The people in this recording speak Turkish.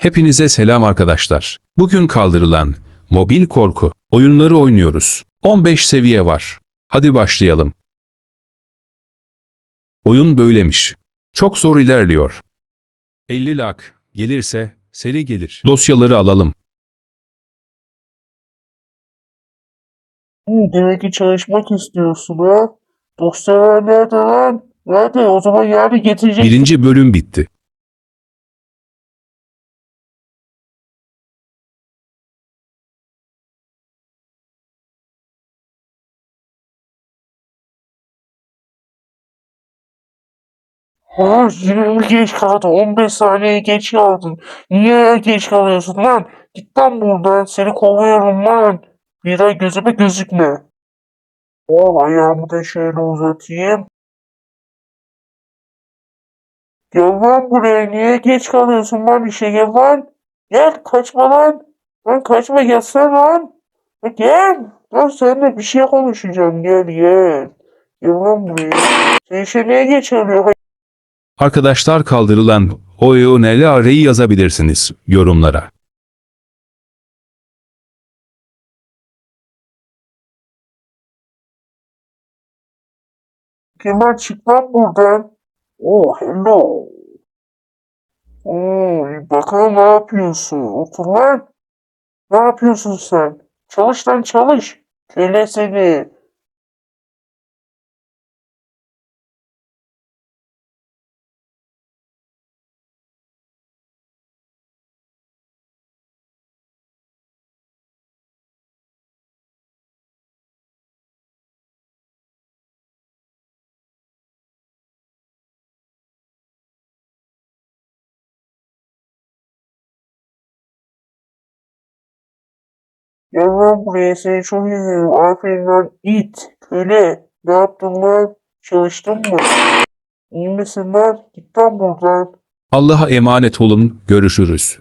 Hepinize selam arkadaşlar. Bugün kaldırılan mobil korku oyunları oynuyoruz. 15 seviye var. Hadi başlayalım. Oyun böylemiş. Çok zor ilerliyor. 50 lak gelirse seri gelir. Dosyaları alalım. Hı, demek ki çalışmak istiyorsun ha? Dosyalar nerede lan? Nerede? O zaman yarın getirecek. Birinci bölüm bitti. Ha, yine geç kaldın? 15 saniye geç kaldın. Niye geç kalıyorsun lan? Git lan buradan. Seni kovuyorum lan. Bir daha gözüme gözükme. Al ayağımı da şöyle uzatayım. Gel lan buraya. Niye geç kalıyorsun lan işe gel lan. Gel kaçma lan. Lan kaçma gelsene lan. Gel. Lan seninle bir şey konuşacağım. Gel gel. Gel lan buraya. Sen işe niye geç kalıyorsun? Arkadaşlar kaldırılan oyun arayı yazabilirsiniz yorumlara. Kemal çık lan buradan. Oh hello. Oo, bakalım ne yapıyorsun? Otur lan. Ne yapıyorsun sen? Çalış lan çalış. Köle seni. Lan buraya seni çok üzüyorum. Aferin lan it. Köle. Ne yaptın lan? Çalıştın mı? İyi misin lan? Git lan buradan. Allah'a emanet olun, görüşürüz.